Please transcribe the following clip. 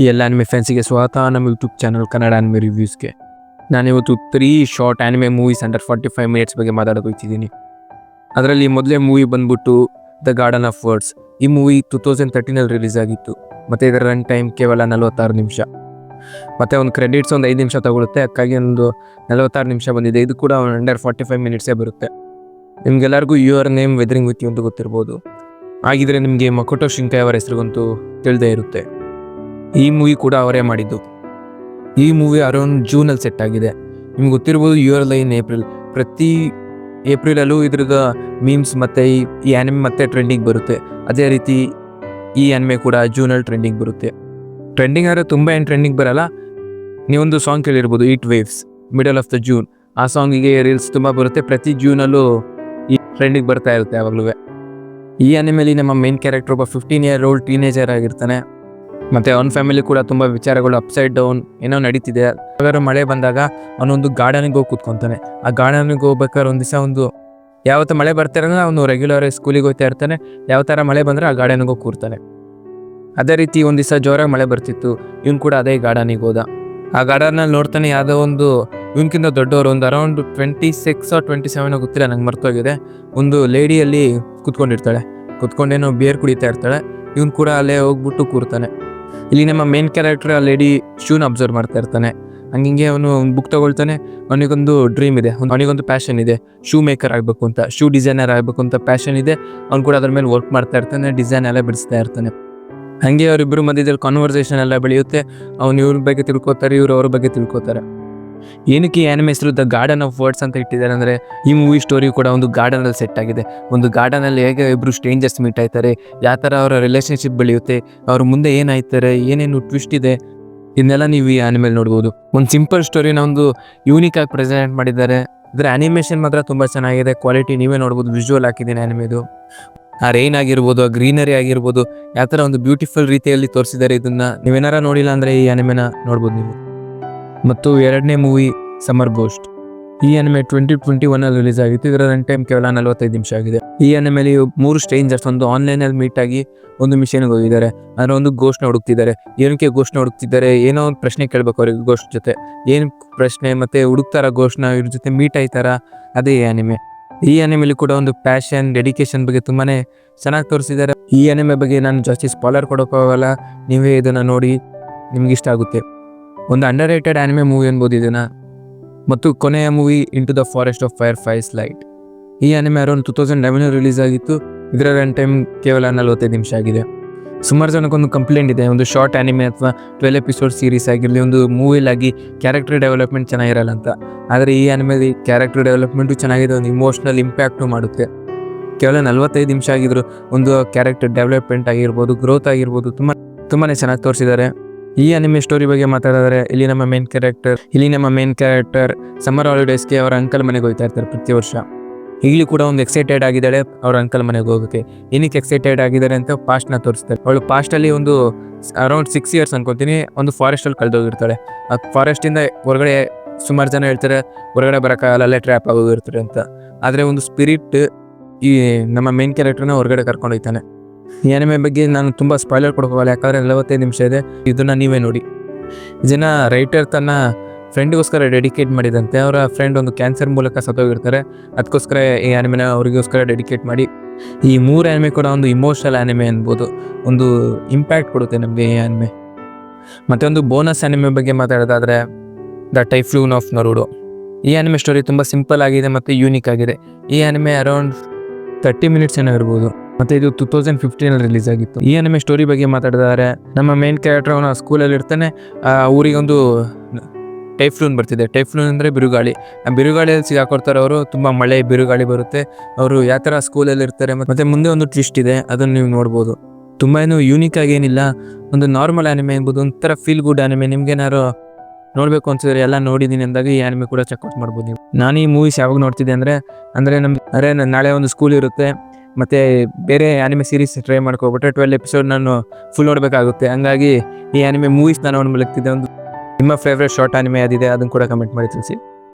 ಈ ಎಲ್ಲ ಆನಿಮೆ ಫ್ಯಾನ್ಸಿಗೆ ಸ್ವಾಗತ. ನಮ್ಮ ಯೂಟ್ಯೂಬ್ ಚಾನಲ್ ಕನ್ನಡ ಆನಿಮೆ ರಿವ್ಯೂಸ್ಗೆ ನಾನಿವತ್ತು three short anime movies under forty five minutes ಬಗ್ಗೆ ಮಾತಾಡೋಕೋಯ್ತಿದ್ದೀನಿ ಅದರಲ್ಲಿ ಮೊದಲೇ ಮೂವಿ ಬಂದ್ಬಿಟ್ಟು ದ ಗಾರ್ಡನ್ ಆಫ್ ವರ್ಡ್ಸ್ ಈ ಮೂವಿ ಟೂ ತೌಸಂಡ್ ತರ್ಟೀನಲ್ಲಿ ರಿಲೀಸ್ ಆಗಿತ್ತು. ಮತ್ತು ಇದರ ರನ್ ಟೈಮ್ ಕೇವಲ ನಲವತ್ತಾರು ನಿಮಿಷ. ಮತ್ತು ಒಂದು ಕ್ರೆಡಿಟ್ಸ್ ಒಂದು ಐದು ನಿಮಿಷ ತಗೊಳುತ್ತೆ. ಅದಕ್ಕಾಗಿ ಒಂದು ನಲವತ್ತಾರು ನಿಮಿಷ ಬಂದಿದೆ. ಇದು ಕೂಡ ಅಂಡರ್ ಫಾರ್ಟಿ ಫೈವ್ ಮಿನಿಟ್ಸೇ ಬರುತ್ತೆ. ನಿಮಗೆಲ್ಲರಿಗೂ ಯುವರ್ ನೇಮ್ ವೆದರಿಂಗ್ ವಿತ್ ಅಂತ ಗೊತ್ತಿರ್ಬೋದು. ಹಾಗಿದ್ರೆ ನಿಮಗೆ ಮಕೋಟೋ ಶಿಂಕಾಯ್ ಅವರ ಹೆಸರಿಗಂತೂ ತಿಳಿದೇ ಇರುತ್ತೆ. ಈ ಮೂವಿ ಕೂಡ ಅವರೇ ಮಾಡಿದ್ದು. ಈ ಮೂವಿ ಅರೌಂಡ್ ಜೂನಲ್ಲಿ ಸೆಟ್ ಆಗಿದೆ. ನಿಮ್ಗೆ ಗೊತ್ತಿರ್ಬೋದು ಯುವರ್ ಲೈನ್ ಏಪ್ರಿಲ್ ಪ್ರತಿ ಏಪ್ರಿಲಲ್ಲೂ ಇದ್ರದ ಮೀಮ್ಸ್ ಮತ್ತು ಈ ಆ್ಯನಿಮೆ ಮತ್ತೆ ಟ್ರೆಂಡಿಂಗ್ ಬರುತ್ತೆ. ಅದೇ ರೀತಿ ಈ ಆ್ಯನಿಮೆ ಕೂಡ ಜೂನಲ್ಲಿ ಟ್ರೆಂಡಿಂಗ್ ಬರುತ್ತೆ. ಟ್ರೆಂಡಿಂಗ್ ಆದರೆ ತುಂಬ ಏನು ಟ್ರೆಂಡಿಂಗ್ ಬರಲ್ಲ. ನೀವೊಂದು ಸಾಂಗ್ ಕೇಳಿರ್ಬೋದು eat waves middle of the June ಆ ಸಾಂಗಿಗೆ ರೀಲ್ಸ್ ತುಂಬ ಬರುತ್ತೆ. ಪ್ರತಿ ಜೂನಲ್ಲೂ ಈ ಟ್ರೆಂಡಿಗೆ ಬರ್ತಾ ಇರುತ್ತೆ ಯಾವಾಗಲೂ. ಈ ಆ್ಯನಿಮೆಲಿ ನಮ್ಮ ಮೇನ್ ಕ್ಯಾರೆಕ್ಟರ್ ಒಬ್ಬ ಫಿಫ್ಟೀನ್ ಇಯರ್ ಓಲ್ಡ್ ಟೀನೇಜರ್ ಆಗಿರ್ತಾನೆ. ಮತ್ತು ಅವನ ಫ್ಯಾಮಿಲಿ ಕೂಡ ತುಂಬ ವಿಚಾರಗಳು ಅಪ್ಸೈಡ್ ಡೌನ್ ಏನೋ ನಡೀತಿದೆ. ಯಾವಾಗಾದ್ರು ಮಳೆ ಬಂದಾಗ ಅವನೊಂದು ಗಾರ್ಡನಿಗೆ ಹೋಗಿ ಕೂತ್ಕೊತಾನೆ. ಆ ಗಾರ್ಡನಿಗೆ ಹೋಗ್ಬೇಕಾದ್ರೆ ಒಂದು ದಿವಸ ಒಂದು ಯಾವತ್ತ ಮಳೆ ಬರ್ತಾರಂದ್ರೆ ಅವನು ರೆಗ್ಯುಲರ್ ಸ್ಕೂಲಿಗೆ ಹೋಗ್ತಾ ಇರ್ತಾನೆ. ಯಾವ ಥರ ಮಳೆ ಬಂದರೆ ಆ ಗಾರ್ಡನಿಗೆ ಹೋಗಿ ಕೂರ್ತಾನೆ. ಅದೇ ರೀತಿ ಒಂದು ದಿವಸ ಜೋರಾಗಿ ಮಳೆ ಬರ್ತಿತ್ತು. ಇವನು ಕೂಡ ಅದೇ ಗಾರ್ಡನಿಗೆ ಹೋದ. ಆ ಗಾರ್ಡನಲ್ಲಿ ನೋಡ್ತಾನೆ ಯಾವುದೋ ಒಂದು ಇವನ್ಕಿಂತ ದೊಡ್ಡವರು ಒಂದು around twenty six twenty seven ಗೊತ್ತಿಲ್ಲ, ನಂಗೆ ಮರ್ತೋಗಿದೆ. ಒಂದು ಲೇಡಿಯಲ್ಲಿ ಕುತ್ಕೊಂಡಿರ್ತಾಳೆ. ಕುತ್ಕೊಂಡೇನೋ ಬಿಯರ್ ಕುಡಿತಾ ಇರ್ತಾಳೆ. ಇವನು ಕೂಡ ಅಲ್ಲೇ ಹೋಗ್ಬಿಟ್ಟು ಕೂರ್ತಾನೆ. ಇಲ್ಲಿ ನಮ್ಮ ಮೇನ್ ಕ್ಯಾರೆಕ್ಟರ್ ಆ ಲೇಡಿ ಶೂನ ಅಬ್ಸರ್ವ್ ಮಾಡ್ತಾ ಇರ್ತಾನೆ. ಹಂಗಿಂಗೆ ಅವನು ಬುಕ್ ತಗೊಳ್ತಾನೆ. ಅವನಿಗೊಂದು ಡ್ರೀಮ್ ಇದೆ. ಅವನಿಗೊಂದು ಪ್ಯಾಷನ್ ಇದೆ. ಶೂ ಮೇಕರ್ ಆಗಬೇಕು ಅಂತ ಶೂ ಡಿಸೈನರ್ ಆಗಬೇಕು ಅಂತ ಪ್ಯಾಷನ್ ಇದೆ. ಅವ್ನು ಕೂಡ ಅದ್ರ ಮೇಲೆ ವರ್ಕ್ ಮಾಡ್ತಾ ಇರ್ತಾನೆ ಡಿಸೈನ್ ಎಲ್ಲ ಬಿಡಿಸ್ತಾ ಇರ್ತಾನೆ. ಹಂಗೆ ಅವರಿಬ್ಬರು ಮಧ್ಯದಲ್ಲಿ ಕಾನ್ವರ್ಸೇಷನ್ ಎಲ್ಲ ಬೆಳೆಯುತ್ತೆ. ಅವ್ನು ಇವ್ರ ಬಗ್ಗೆ ತಿಳ್ಕೊತಾರೆ, ಇವ್ರು ಅವ್ರ ಬಗ್ಗೆ ತಿಳ್ಕೊತಾರೆ. ಏನಕ್ಕೆ ಆನಿಮೆ ಹೆಸರು ದ ಗಾರ್ಡನ್ ಆಫ್ ವರ್ಡ್ಸ್ ಅಂತ ಇಟ್ಟಿದ್ದಾರೆ ಅಂದರೆ ಈ ಮೂವಿ ಸ್ಟೋರಿ ಕೂಡ ಒಂದು ಗಾರ್ಡನಲ್ಲಿ ಸೆಟ್ ಆಗಿದೆ. ಒಂದು ಗಾರ್ಡನಲ್ಲಿ ಹೇಗೆ ಇಬ್ಬರು ಸ್ಟ್ರೇಂಜರ್ಸ್ ಮೀಟ್ ಆಯ್ತಾರೆ, ಯಾವ ಥರ ಅವರ ರಿಲೇಷನ್ಶಿಪ್ ಬೆಳೆಯುತ್ತೆ, ಅವ್ರ ಮುಂದೆ ಏನಾಯ್ತಾರೆ, ಏನೇನು ಟ್ವಿಸ್ಟ್ ಇದೆ, ಇದನ್ನೆಲ್ಲ ನೀವು ಈ ಆನಿಮೇಲ್ ನೋಡ್ಬೋದು. ಒಂದು ಸಿಂಪಲ್ ಸ್ಟೋರಿನ ಒಂದು ಯೂನಿಕ್ ಆಗಿ ಪ್ರೆಸೆಂಟ್ ಮಾಡಿದ್ದಾರೆ. ಇದರ ಆನಿಮೇಷನ್ ಮಾತ್ರ ತುಂಬ ಚೆನ್ನಾಗಿದೆ ಕ್ವಾಲಿಟಿ ನೀವೇ ನೋಡ್ಬೋದು ವಿಜುವಲ್ ಹಾಕಿದ್ದೀನಿ ಆನಿಮೇದು ಆ ರೈನ್ ಆಗಿರ್ಬೋದು, ಆ ಗ್ರೀನರಿ ಆಗಿರ್ಬೋದು, ಯಾವ ಥರ ಒಂದು ಬ್ಯೂಟಿಫುಲ್ ರೀತಿಯಲ್ಲಿ ತೋರಿಸಿದ್ದಾರೆ ಇದನ್ನ. ನೀವೇನಾರ ನೋಡಿಲ್ಲ ಅಂದರೆ ಈ ಆನಿಮೆನ ನೋಡ್ಬೋದು ನೀವು. ಮತ್ತು ಎರಡನೇ ಮೂವಿ ಸಮರ್ ಗೋಸ್ಟ್ ಈ ಅನಿಮೆ ಟ್ವೆಂಟಿ ಟ್ವೆಂಟಿ ಒನ್ ಅಲ್ಲಿ ರಿಲೀಸ್ ಆಗಿತ್ತು. ಇದರ ರನ್ ಟೈಮ್ ಕೇವಲ ನಲವತ್ತೈದು ನಿಮಿಷ ಆಗಿದೆ. ಈ ಅನಿಮೆಲಿ ಮೂರು ಸ್ಟ್ರೇಂಜರ್ಸ್ ಒಂದು ಆನ್ಲೈನ್ ಅಲ್ಲಿ ಮೀಟ್ ಆಗಿ ಒಂದು ಮಿಷನ್ಗೆ ಹೋಗಿದ್ದಾರೆ. ಅಂದ್ರೆ ಒಂದು ಗೋಷ್ನ ಹುಡುಕ್ತಿದ್ದಾರೆ. ಏನಕ್ಕೆ ಗೋಷ್ನ ಹುಡುಕ್ತಿದ್ದಾರೆ? ಏನೋ ಒಂದು ಪ್ರಶ್ನೆ ಕೇಳ್ಬೇಕು ಅವ್ರಿಗೆ ಗೋಸ್ಟ್ ಜೊತೆ. ಏನು ಪ್ರಶ್ನೆ ಮತ್ತೆ ಹುಡುಕ್ತಾರ ಗೋಷ್ನ ಇವ್ರ ಜೊತೆ ಮೀಟ್ ಆಯ್ತಾರ? ಅದೇ ಈ ಅನಿಮೆ ಈ ಅನಿಮೆಲಿ ಕೂಡ ಒಂದು ಪ್ಯಾಷನ್ ಡೆಡಿಕೇಶನ್ ಬಗ್ಗೆ ತುಂಬಾನೇ ಚೆನ್ನಾಗಿ ತೋರಿಸಿದ್ದಾರೆ. ಈ ಅನಿಮೆ ಬಗ್ಗೆ ನಾನು ಜಾಸ್ತಿ ಸ್ಪಾಲರ್ ಕೊಡೋಕ್ಕಾಗಲ್ಲ. ನೀವೇ ಇದನ್ನ ನೋಡಿ, ನಿಮ್ಗೆ ಇಷ್ಟ ಆಗುತ್ತೆ. ಒಂದು ಅಂಡರ್ ರೇಟೆಡ್ ಆನಿಮೆ ಮೂವಿ ಅನ್ಬೋದು ಇದನ್ನ ಮತ್ತು ಕೊನೆಯ movie into the forest of fire flies light ಈ anime around two thousand eleven release ಆಗಿತ್ತು. ಇದರ ರನ್ ಟೈಮ್ ಕೇವಲ ನಲವತ್ತೈದು ನಿಮಿಷ ಆಗಿದೆ. ಸುಮಾರು ಜನಕ್ಕೊಂದು ಕಂಪ್ಲೇಂಟ್ ಇದೆ. ಒಂದು ಶಾರ್ಟ್ ಆನಿಮೆ ಅಥವಾ ಟ್ವೆಲ್ ಎಪಿಸೋಡ್ ಸೀರೀಸ್ ಆಗಿರಲಿ, ಒಂದು ಮೂವಿಲಾಗಿ ಕ್ಯಾರೆಕ್ಟರ್ ಡೆವಲಪ್ಮೆಂಟ್ ಚೆನ್ನಾಗಿರಲ್ಲ ಅಂತ. ಆದರೆ ಈ ಅನಿಮೆಲಿ ಕ್ಯಾರೆಕ್ಟರ್ ಡೆವಲಪ್ಮೆಂಟು ಚೆನ್ನಾಗಿದೆ, ಒಂದು ಇಮೋಷ್ನಲ್ ಇಂಪ್ಯಾಕ್ಟು ಮಾಡುತ್ತೆ. ಕೇವಲ ನಲವತ್ತೈದು ನಿಮಿಷ ಆಗಿದ್ರು ಒಂದು ಕ್ಯಾರೆಕ್ಟರ್ ಡೆವಲಪ್ಮೆಂಟ್ ಆಗಿರ್ಬೋದು ಗ್ರೋತ್ ಆಗಿರ್ಬೋದು, ತುಂಬ ತುಂಬಾ ಚೆನ್ನಾಗಿ ತೋರಿಸಿದ್ದಾರೆ. ಈ ಅನಿಮೆ ಸ್ಟೋರಿ ಬಗ್ಗೆ ಮಾತಾಡಿದ್ರೆ ಇಲ್ಲಿ ನಮ್ಮ ಮೇನ್ ಕ್ಯಾರೆಕ್ಟರ್ ಇಲ್ಲಿ ನಮ್ಮ ಮೇನ್ ಕ್ಯಾರೆಕ್ಟರ್ ಸಮ್ಮರ್ ಹಾಲಿಡೇಸ್ಗೆ ಅವರ ಅಂಕಲ್ ಮನೆಗೆ ಹೋಗ್ತಾ ಇರ್ತಾರೆ ಪ್ರತಿ ವರ್ಷ. ಈಗಲೂ ಕೂಡ ಒಂದು ಎಕ್ಸೈಟೆಡ್ ಆಗಿದ್ದಾಳೆ ಅವ್ರ ಅಂಕಲ್ ಮನೆಗೆ ಹೋಗೋಕೆ ಏನಕ್ಕೆ ಎಕ್ಸೈಟೆಡ್ ಆಗಿದ್ದಾರೆ ಅಂತ ಪಾಸ್ಟ್ನ ತೋರಿಸ್ತಾರೆ. ಅವಳು ಪಾಸ್ಟಲ್ಲಿ ಒಂದು ಅರೌಂಡ್ ಸಿಕ್ಸ್ ಇಯರ್ಸ್ ಅನ್ಕೊತೀನಿ, ಒಂದು ಫಾರೆಸ್ಟಲ್ಲಿ ಕಳೆದೋಗಿರ್ತಾಳೆ. ಆ ಫಾರೆಸ್ಟಿಂದ ಹೊರಗಡೆ ಸುಮಾರು ಜನ ಹೇಳ್ತಾರೆ, ಹೊರಗಡೆ ಬರೋಕ್ಕಾಗಲ್ಲ ಅಲ್ಲೇ ಟ್ರ್ಯಾಪ್ ಆಗೋಗಿರ್ತಾರೆ ಅಂತ. ಆದರೆ ಒಂದು ಸ್ಪಿರಿಟ್ ಈ ನಮ್ಮ ಮೇನ್ ಕ್ಯಾರೆಕ್ಟರ್ನ ಹೊರಗಡೆ ಕರ್ಕೊಂಡು ಹೋಗ್ತಾನೆ. ಈ ಅನಿಮೆ ಬಗ್ಗೆ ನಾನು ತುಂಬ ಸ್ಪಾಯ್ಲರ್ ಕೊಡೋಕ್ಕಾಗಲ್ಲ ಯಾಕಂದರೆ ನಲವತ್ತೈದು ನಿಮಿಷ ಇದೆ. ಇದನ್ನು ನೀವೇ ನೋಡಿ. ಇದನ್ನು ರೈಟರ್ ತನ್ನ ಫ್ರೆಂಡಿಗೋಸ್ಕರ ಡೆಡಿಕೇಟ್ ಮಾಡಿದಂತೆ. ಅವರ ಫ್ರೆಂಡ್ ಒಂದು ಕ್ಯಾನ್ಸರ್ ಮೂಲಕ ಸತ್ತೋಗಿರ್ತಾರೆ. ಅದಕ್ಕೋಸ್ಕರ ಈ ಅನಿಮೆನ ಅವರಿಗೋಸ್ಕರ ಡೆಡಿಕೇಟ್ ಮಾಡಿ. ಈ ಮೂರು ಆನಿಮೆ ಕೂಡ ಒಂದು ಇಮೋಷನಲ್ ಆನಿಮೆ ಅನ್ಬೋದು. ಒಂದು ಇಂಪ್ಯಾಕ್ಟ್ ಕೊಡುತ್ತೆ ನಮಗೆ ಈ ಆನಿಮೆ ಮತ್ತು ಒಂದು ಬೋನಸ್ ಆನಿಮೆ ಬಗ್ಗೆ ಮಾತಾಡೋದಾದರೆ ದ ಟೈಫ್ಲೂನ್ ಆಫ್ ನರುಡೋ ಈ ಆನಿಮೆ ಸ್ಟೋರಿ ತುಂಬ ಸಿಂಪಲ್ ಆಗಿದೆ ಮತ್ತು ಯೂನಿಕ್ ಆಗಿದೆ. ಈ ಆನಿಮೆ ಅರೌಂಡ್ ತರ್ಟಿ ಮಿನಿಟ್ಸ್ ಏನೋ ಇರ್ಬೋದು. ಮತ್ತೆ ಇದು ಟೂ ತೌಸಂಡ್ ಫಿಫ್ಟೀನಲ್ಲಿ ರಿಲೀಸ್ ಆಗಿತ್ತು. ಈ ಅನಿಮೆ ಸ್ಟೋರಿ ಬಗ್ಗೆ ಮಾತಾಡಿದ್ದಾರೆ ನಮ್ಮ ಮೇನ್ ಕ್ಯಾರೆಕ್ಟರ್ ಅವನ ಸ್ಕೂಲಲ್ಲಿ ಇರ್ತಾನೆ, ಆ ಒಂದು ಟೈಫ್ಲೂನ್ ಬರ್ತಿದೆ. ಟೈಫ್ಲೂನ್ ಅಂದರೆ ಬಿರುಗಾಳಿ. ಆ ಬಿರುಗಾಳಿಯಲ್ಲಿ ಸಿಗಾಕೊಡ್ತಾರೆ ಅವರು, ತುಂಬ ಮಳೆ, ಬಿರುಗಾಳಿ ಬರುತ್ತೆ. ಅವರು ಯಾವ ಥರ ಸ್ಕೂಲಲ್ಲಿ ಇರ್ತಾರೆ ಮತ್ತೆ ಮುಂದೆ ಒಂದು ಟ್ವಿಸ್ಟ್ ಇದೆ, ಅದನ್ನು ನೀವು ನೋಡ್ಬೋದು. ತುಂಬ ಏನು ಯೂನಿಕ್ ಆಗಿ ಏನಿಲ್ಲ, ಒಂದು ನಾರ್ಮಲ್ ಆನಿಮೆ ಎಂಬುದು ಒಂಥರ ಫೀಲ್ ಗುಡ್ ಆನಿಮೆ ನಿಮ್ಗೇನಾರು ನೋಡಬೇಕು ಅನ್ಸಿದ್ರೆ ಎಲ್ಲ ನೋಡಿದ್ದೀನಿ ಅಂದಾಗ ಈ ಆನಿಮೆ ಕೂಡ ಚೆಕ್ಔಟ್ ಮಾಡ್ಬೋದು ನೀವು. ನಾನು ಈ ಮೂವೀಸ್ ಯಾವಾಗ ನೋಡ್ತಿದ್ದೆ ಅಂದರೆ ಅಂದರೆ ನಮ್ಮ ಅರೆ ನಾಳೆ ಒಂದು ಸ್ಕೂಲ್ ಇರುತ್ತೆ. ಮತ್ತು ಬೇರೆ ಆನಿಮೆ ಸೀರೀಸ್ ಟ್ರೈ ಮಾಡ್ಕೊಬಿಟ್ರೆ ಟ್ವೆಲ್ ಎಪಿಸೋಡ್ ನಾನು ಫುಲ್ ನೋಡಬೇಕಾಗುತ್ತೆ. ಹಂಗಾಗಿ ಈ ಆನಿಮೆ ಮೂವೀಸ್ ನಾನು ಒಂದು ಮಲಗ್ತಿದ್ದೆ ಒಂದು ನಿಮ್ಮ ಫೇವ್ರೆಟ್ ಶಾರ್ಟ್ ಆನಿಮೆ ಅದಿದೆ, ಅದನ್ನು ಕೂಡ ಕಮೆಂಟ್ ಮಾಡಿ ತಿಳಿಸಿ.